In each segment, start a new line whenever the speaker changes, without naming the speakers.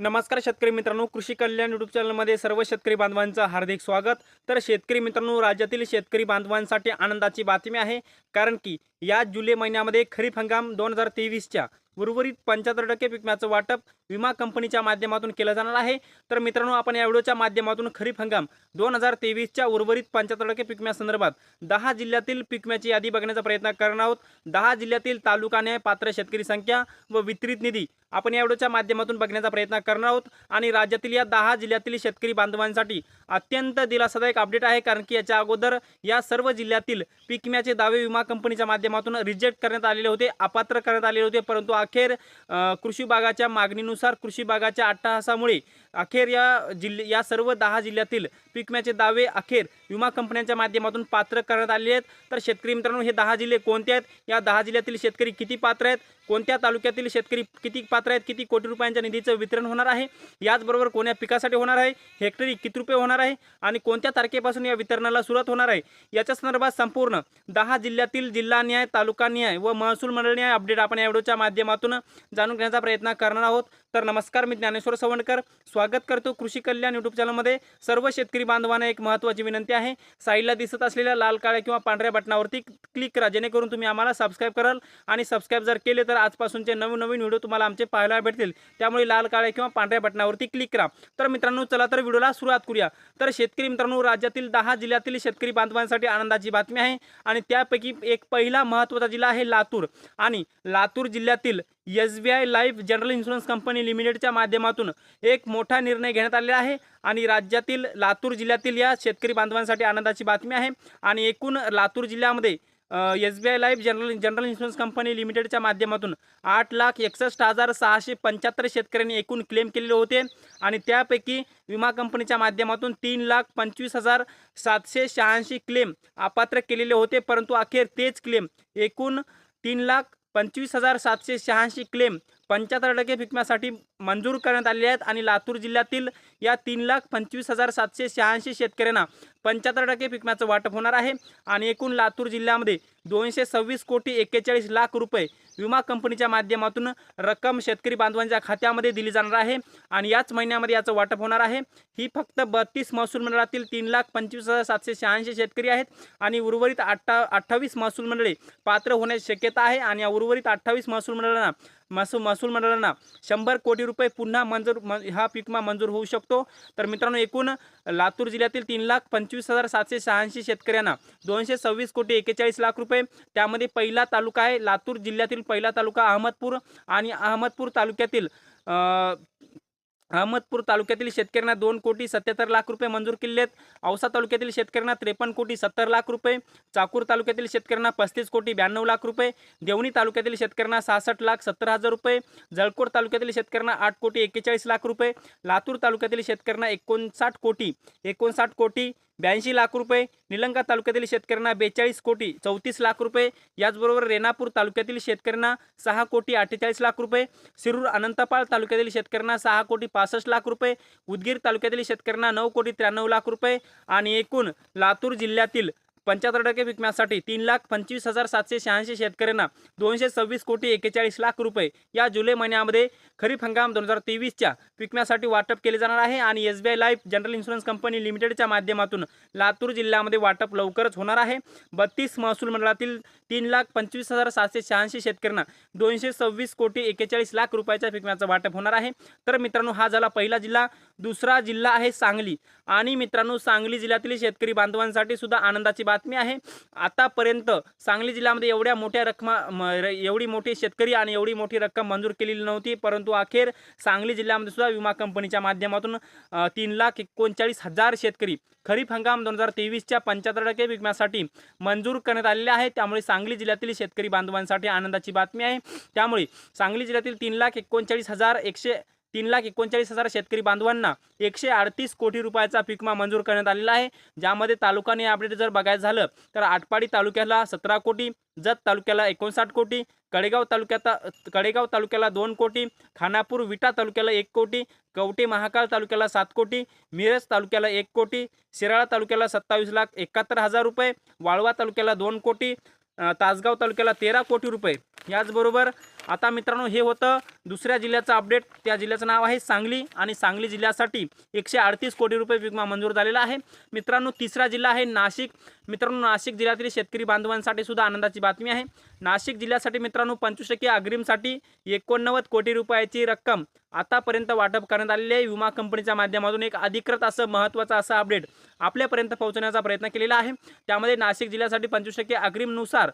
नमस्कार शेतकरी मित्रांनो कृषी कल्याण यूट्यूब चॅनलमध्ये सर्व शेतकरी बांधवांचं हार्दिक स्वागत. तर शेतकरी मित्रांनो राज्यातील शेतकरी बांधवांसाठी आनंदाची बातमी आहे कारण की या जुलै महिन्यामध्ये खरीप हंगाम दोन हजार तेवीसच्या उर्वरित पंच्याहत्तर टक्के पिकम्याचं वाटप विमा कंपनीच्या माध्यमातून केलं जाणार आहे. तर मित्रांनो आपण या व्हिडिओच्या माध्यमातून खरीप हंगाम दोन हजार तेवीसच्या उर्वरित पंच्याहत्तर टक्के पिकम्यासंदर्भात दहा जिल्ह्यातील पिकम्याची यादी बघण्याचा प्रयत्न करणार आहोत. दहा जिल्ह्यातील तालुकाने पात्र शेतकरी संख्या व वितरित निधी आपण या व्हिडिओच्या माध्यमातून बघण्याचा प्रयत्न करणार आहोत. आणि राज्यातील या दहा जिल्ह्यातील शेतकरी बांधवांसाठी अत्यंत दिलासादायक अपडेट आहे कारण की याच्या अगोदर या सर्व जिल्ह्यातील पिकम्याचे दावे विमा कंपनीच्या माध्यमातून रिजेक्ट करण्यात आलेले होते अपात्र करण्यात आलेले होते परंतु अखेर कृषी विभागाच्या मागणीनुसार कृषी विभागाच्या अट्टहासामुळे अखेर या जिल्हे या सर्व दहा जिल्ह्यातील पिकम्याचे दावे अखेर विमा कंपन्यांच्या माध्यमातून पात्र करण्यात आले आहेत. तर शेतकरी मित्रांनो हे दहा जिल्हे कोणते आहेत? या दहा जिल्ह्यातील शेतकरी किती पात्र आहेत? कोणत्या तालुक्यातील शेतकरी किती पात्र आहेत? किती कोटी रुपयांच्या निधीचं वितरण होणार आहे? याचबरोबर कोण्या पिकासाठी होणार आहे? हेक्टरी किती रुपये होणार आहे? आणि कोणत्या तारखेपासून या वितरणाला सुरुवात होणार आहे? याच्या संदर्भात संपूर्ण दहा जिल्ह्यातील जिल्हा न्याय तालुका न्याय व महसूल मंडळ न्याय अपडेट आपण या व्हिडिओच्या माध्यमातून जाणून घेण्याचा प्रयत्न करणार आहोत. तर नमस्कार मी ज्ञानेश्वर सवंडकर. स्वागत करतो कृषी कल्याण यूट्यूब चॅनलमध्ये सर्व शेतकरी बांधवांना एक महत्त्वाची विनंती आहे. साईडला दिसत असलेल्या लाल काळ्या किंवा पांढऱ्या बटनावरती क्लिक करा जेणेकरून तुम्ही आम्हाला सबस्क्राईब कराल आणि सबस्क्राईब जर केले तर आजपासूनचे नवीन नवीन व्हिडिओ तुम्हाला आमचे पाहायला भेटतील. त्यामुळे लाल काळ्या किंवा पांढऱ्या बटनावरती क्लिक करा. तर मित्रांनो चला तर व्हिडिओला सुरुवात करूया. तर शेतकरी मित्रांनो राज्यातील दहा जिल्ह्यातील शेतकरी बांधवांसाठी आनंदाची बातमी आहे. आणि त्यापैकी एक पहिला महत्त्वाचा जिल्हा आहे लातूर. आणि लातूर जिल्ह्यातील S B I life general insurance company लिमिटेडच्या माध्यमातून एक मोठा निर्णय घेण्यात आलेला आहे आणि राज्यातील लातूर जिल्ह्यातील या शेतकरी बांधवांसाठी आनंदाची बातमी आहे. आणि एकूण लातूर जिल्ह्यामध्ये S B I life general general insurance company लिमिटेडच्या माध्यमातून आठ लाख एकसष्ट हजार सहाशे पंच्याहत्तर शेतकऱ्यांनी एकूण क्लेम केलेले होते. आणि त्यापैकी विमा कंपनीच्या माध्यमातून तीन लाख पंचवीस हजार सातशे शहाऐंशी क्लेम अपात्र केलेले होते. परंतु अखेर तेच क्लेम एकूण तीन लाख पंचवीस हजार सातशे शहाऐंशी क्लेम पंच्याहत्तर टक्के पिकम्यासाठी मंजूर करण्यात आलेले आहेत आणि लातूर जिल्ह्यातील या तीन लाख पंचवीस हजार सातशे शहाऐंशी शेतकऱ्यांना पंच्याहत्तर टक्के पिकण्याचं वाटप होणार आहे. आणि एकूण लातूर जिल्ह्यामध्ये दोनशे सव्वीस कोटी एक्केचाळीस लाख रुपये विमा कंपनीच्या माध्यमातून रक्कम शेतकरी बांधवांच्या खात्यामध्ये दिली जाणार आहे. आणि याच महिन्यामध्ये याचं वाटप होणार आहे. ही फक्त बत्तीस महसूल मंडळातील तीन लाख पंचवीस हजार सातशे शहाऐंशी शेतकरी आहेत. आणि उर्वरित अठ्ठा अठ्ठावीस महसूल मंडळे पात्र होण्याची शक्यता आहे. आणि या उर्वरित अठ्ठावीस महसूल मंडळांना महसूल महसूल मंडळांना शंभर कोटी रुपये पुन्हा मंजूर हा पीकमा मंजूर होऊ शकतो. तर मित्रांनो एकूण लातूर जिल्ह्यातील तीन लाख पंचवीस हजार सातशे शहाऐंशी शेतकऱ्यांना दोनशे सव्वीस कोटी एक्केचाळीस लाख रुपये. त्यामध्ये पहिला तालुका आहे लातूर जिल्ह्यातील पहिला तालुका अहमदपूर आणि अहमदपूर तालुक्यातील अहमदपूर तालुक्यातील शेतकऱ्यांना दोन कोटी सत्याहत्तर लाख रुपये मंजूर केले आहेत. औसा तालुक्यातील शेतकऱ्यांना त्रेपन्न कोटी सत्तर लाख रुपये चाकूर तालुक्यातील शेतकऱ्यांना पस्तीस कोटी ब्याण्णव लाख रुपये देवणी तालुक्यातील शेतकऱ्यांना सहासष्ट लाख सत्तर हजार रुपये जळकोट तालुक्यातील शेतकऱ्यांना आठ कोटी एक्केचाळीस लाख रुपये लातूर तालुक्यातील शेतकऱ्यांना एकोणसाठ कोटी एकोणसाठ कोटी ब्याऐंशी लाख रुपये. निलंगा तालुक्यातील शेतकऱ्यांना बेचाळीस कोटी चौतीस लाख रुपये. याचबरोबर रेणापूर तालुक्यातील शेतकऱ्यांना सहा कोटी अठ्ठेचाळीस लाख रुपये. शिरूर अनंतपाळ तालुक्यातील शेतकऱ्यांना सहा कोटी पासष्ट लाख रुपये. उदगीर तालुक्यातील शेतकऱ्यांना नऊ कोटी त्र्याण्णव लाख रुपये. आणि एकूण लातूर जिल्ह्यातील पंच्याहत्तर टक्के विकण्यासाठी तीन लाख पंचवीस हजार सातशे शहाऐंशी शेतकऱ्यांना दोनशे सव्वीस कोटी एक्केचाळीस लाख रुपये या जुलै महिन्यामध्ये खरीप हंगाम दोन हजार तेवीसच्या विकण्यासाठी वाटप केले जाणार आहे आणि S B I life general insurance company लिमिटेडच्या माध्यमातून लातूर जिल्ह्यामध्ये वाटप लवकरच होणार आहे. बत्तीस महसूल मंडळातील तीन लाख पंचवीस हजार सातशे शहाऐंशी शेतकऱ्यांना दोनशे सव्वीस कोटी एक्केचाळीस लाख रुपयाच्या पिकम्याचं वाटप होणार आहे. तर मित्रांनो हा झाला पहिला जिल्हा दुसरा जिल्हा आहे सांगली. आणि मित्रांनो सांगली जिल्ह्यातील शेतकरी बांधवांसाठी सुद्धा आनंदाची बात बातमी आहे. आतापर्यंत सांगली जिल्ह्यामध्ये एवढ्या मोठ्या रकमा र- एवढी मोठी शेतकरी आणि एवढी मोठी रक्कम मंजूर केलेली नव्हती. परंतु अखेर सांगली जिल्ह्यामध्ये सुद्धा विमा कंपनीच्या माध्यमातून तीन लाख एकोणचाळीस हजार शेतकरी खरीप हंगाम दोन हजार तेवीसच्या पंच्याहत्तर टक्के विम्यासाठी मंजूर करण्यात आलेले आहे त्यामुळे सांगली जिल्ह्यातील शेतकरी बांधवांसाठी आनंदाची बातमी आहे. त्यामुळे सांगली जिल्ह्यातील तीन लाख एकोणचाळीस हजार एकशे तीन लाख एकोणचाळीस हजार शेतकरी बांधवांना एकशे अडतीस कोटी रुपयाचा पिकमा मंजूर करण्यात आलेला आहे. ज्यामध्ये तालुकाने अपडेट जर बघायचं झालं तर आटपाडी तालुक्याला सतरा कोटी जत तालुक्याला एकोणसाठ कोटी कडेगाव तालुक्यात कडेगाव तालुक्याला दोन कोटी खानापूर विटा तालुक्याला एक कोटी कवटे महाकाळ तालुक्याला सात कोटी मिरज तालुक्याला एक कोटी शिराळा तालुक्याला सत्तावीस लाख एकाहत्तर हजार रुपये वाळवा तालुक्याला दोन कोटी तासगाव तालुक्याला तेरा कोटी रुपये. याचबरोबर आता मित्रांनो हे होतं दुसऱ्या जिल्ह्याचं अपडेट त्या जिल्ह्याचं नाव आहे सांगली आणि सांगली जिल्ह्यासाठी एकशे अडतीस कोटी रुपये विमा मंजूर झालेला आहे. मित्रांनो तिसरा जिल्हा आहे नाशिक. मित्रांनो नाशिक जिल्ह्यातील शेतकरी बांधवांसाठी सुद्धा आनंदाची बातमी आहे. नाशिक जिल्ह्यासाठी मित्रांनो पंचवीस टक्के अग्रिमसाठी एकोणनव्वद कोटी रुपयाची रक्कम आतापर्यंत वाटप करण्यात आलेली आहे. विमा कंपनीच्या माध्यमातून एक अधिकृत असं महत्त्वाचं असं अपडेट आपल्यापर्यंत पोहोचण्याचा प्रयत्न केलेला आहे. त्यामध्ये नाशिक जिल्ह्यासाठी पंचवीस टक्के अग्रिमनुसार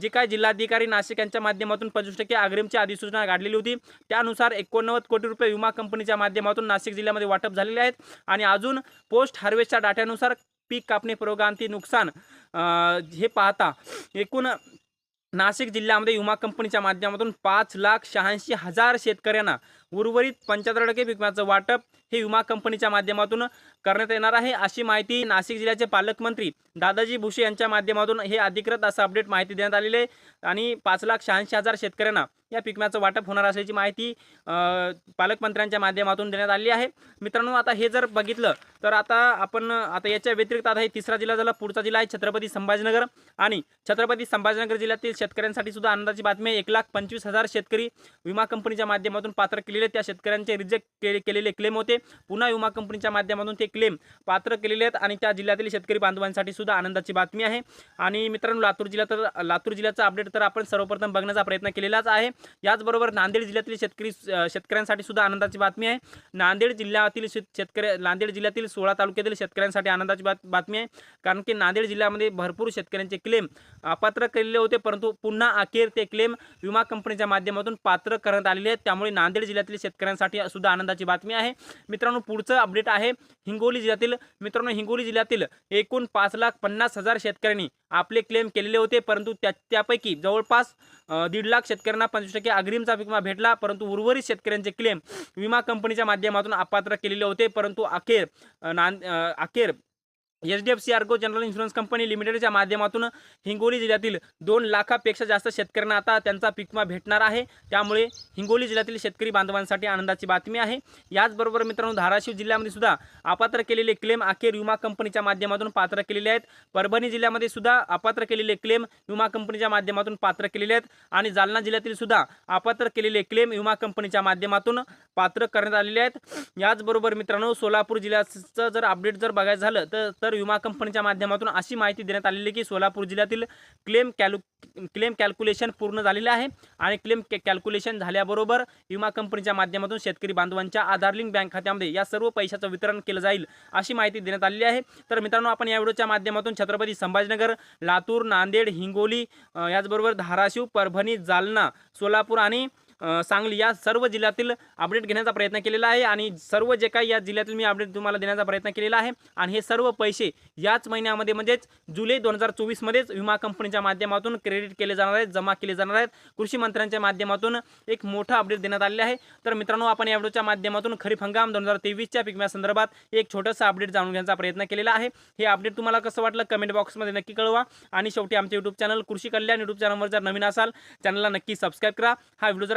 जे काय जिल्हाधिकारी नाशिक यांच्या माध्यमातून पंचवीस टक्के अग्रिमची अधिसूचना काढलेली होती त्यानुसार एकोणनव्वद कोटी रुपये विमा कंपनीच्या माध्यमातून नाशिक जिल्ह्यामध्ये वाटप झालेले आहेत. आणि अजून पोस्ट हार्वेस्टच्या डाट्यानुसार पीक कापणी प्रयोगांती नुकसान हे पाहता एकूण नाशिक जिल्ह्यामध्ये विमा कंपनीच्या माध्यमातून पाच लाख शहाऐंशी हजार शेतकऱ्यांना उर्वरित पंच्याहत्तर टक्के विम्याचं वाटप हे विमा कंपनीच्या माध्यमातून करण्यात येणार आहे अशी माहिती नाशिक जिल्ह्याचे पालकमंत्री दादाजी भुसे यांच्या माध्यमातून हे अधिकृत असं अपडेट माहिती देण्यात आलेली आहे. आणि पाच लाख शहाऐंशी हजार शेतकऱ्यांना या पिकम्याचं वाटप होणार असल्याची माहिती पालकमंत्र्यांच्या माध्यमातून देण्यात आली आहे. मित्रांनो आता हे जर बघितलं तर आता आपण आता याच्या व्यतिरिक्त आता हे तिसरा जिल्हा झाला पुढचा जिल्हा आहे छत्रपती संभाजीनगर. आणि छत्रपती संभाजीनगर जिल्ह्यातील शेतकऱ्यांसाठी सुद्धा आनंदाची बातमी आहे एक लाख पंचवीस हजार शेतकरी विमा कंपनीच्या माध्यमातून पात्र केलेले त्या शेतकऱ्यांचे रिजेक्ट केले केलेले क्लेम होते. पुन्हा विमा कंपनीच्या माध्यमातून ते क्लेम पात्र केलेले आहेत आणि त्या जिल्ह्यातील शेतकरी बांधवांसाठी सुद्धा आनंदाची बातमी आहे. आणि मित्रांनो लातूर जिल्ह्यात तर लातूर जिल्ह्याचा अपडेट तर आपण सर्वप्रथम बघण्याचा प्रयत्न केलेलाच आहे. याचबरोबर नांदेड जिल्ह्यातील शेतकरी शेतकऱ्यांसाठी सुद्धा आनंदाची बातमी आहे. नांदेड जिल्ह्यातील शेत शेतकरी नांदेड जिल्ह्यातील सोळा तालुक्यातील शेतकऱ्यांसाठी आनंदाची बात बातमी आहे. कारण की नांदेड जिल्ह्यामध्ये भरपूर शेतकऱ्यांचे क्लेम अपात्र केलेले होते परंतु पुन्हा अखेर ते क्लेम विमा कंपनीच्या माध्यमातून पात्र करण्यात आलेले आहेत. त्यामुळे नांदेड जिल्ह्यात जिल्ह्यातील शेतकऱ्यांसाठी सुद्धा आनंदाची बातमी आहे. मित्रांनो पुढचं अपडेट आहे हिंगोली जिल्ह्यातील. मित्रांनो हिंगोली जिल्ह्यातील एकूण पाच लाख पन्नास हजार शेतकऱ्यांनी आपले क्लेम केलेले होते परंतु त्या त्यापैकी जवळपास दीड लाख शेतकऱ्यांना पंचवीस टक्के अग्रिमचा विमा भेटला परंतु उर्वरित शेतकऱ्यांचे क्लेम विमा कंपनीच्या माध्यमातून अपात्र केलेले होते परंतु अखेर नांद अखेर H D F C Ergo general insurance company लिमिटेडच्या माध्यमातून हिंगोली जिल्ह्यातील दोन लाखापेक्षा जास्त शेतकऱ्यांना आता त्यांचा पीक विमा भेटणार आहे. त्यामुळे हिंगोली जिल्ह्यातील शेतकरी बांधवांसाठी आनंदाची बातमी आहे. याचबरोबर मित्रांनो धाराशिव जिल्ह्यामध्ये सुद्धा अपात्र केलेले क्लेम अखेर विमा कंपनीच्या माध्यमातून पात्र केलेले आहेत. परभणी जिल्ह्यामध्ये सुद्धा अपात्र केलेले क्लेम विमा कंपनीच्या माध्यमातून पात्र केलेले आहेत. आणि जालना जिल्ह्यातील सुद्धा अपात्र केलेले क्लेम विमा कंपनीच्या माध्यमातून पात्र करण्यात आलेले आहेत. याचबरोबर मित्रांनो सोलापूर जिल्ह्याचं जर अपडेट जर बघायचं झालं तर तर विमा कंपनीच्या माध्यमातून अशी माहिती देण्यात आलेली आहे की सोलापूर जिल्ह्यातील क्लेम कॅल्यु क्लेम कॅल्क्युलेशन पूर्ण झालेले आहे आणि क्लेम कॅल्क्युलेशन झाल्याबरोबर विमा कंपनीच्या माध्यमातून शेतकरी बांधवांच्या आधार लिंक बँक खात्यामध्ये या सर्व पैशाचं वितरण केलं जाईल अशी माहिती देण्यात आलेली आहे. तर मित्रांनो आपण या व्हिडिओच्या माध्यमातून छत्रपती संभाजीनगर लातूर नांदेड हिंगोली याचबरोबर धाराशिव परभणी जालना सोलापूर आणि सांगली या सर्व जिल्ह्यातील अपडेट घेण्याचा प्रयत्न केलेला आहे आणि सर्व जे काही या जिल्ह्यातील मी अपडेट तुम्हाला देण्याचा प्रयत्न केलेला आहे. आणि हे सर्व पैसे याच महिन्यामध्ये म्हणजेच जुलै दोन हजार चोवीसमध्येच विमा कंपनीच्या माध्यमातून क्रेडिट केले जाणार आहेत जमा केले जाणार आहेत. कृषी मंत्र्यांच्या माध्यमातून एक मोठा अपडेट देण्यात आलेला आहे. तर मित्रांनो आपण या व्हिडिओच्या माध्यमातून खरीप हंगाम दोन हजार तेवीसच्या पिकम्या संदर्भात एक छोटंसं अपडेट जाणून घेण्याचा प्रयत्न केलेला आहे. हे अपडेट तुम्हाला कसं वाटलं कमेंट बॉक्समध्ये नक्की कळवा. आणि शेवटी आमचे यूट्यूब चॅनल कृषी कल्याण यूट्यूब चॅनलवर जर नवीन असाल चॅनलला नक्की सबस्क्राईब करा. हा व्हिडिओ जर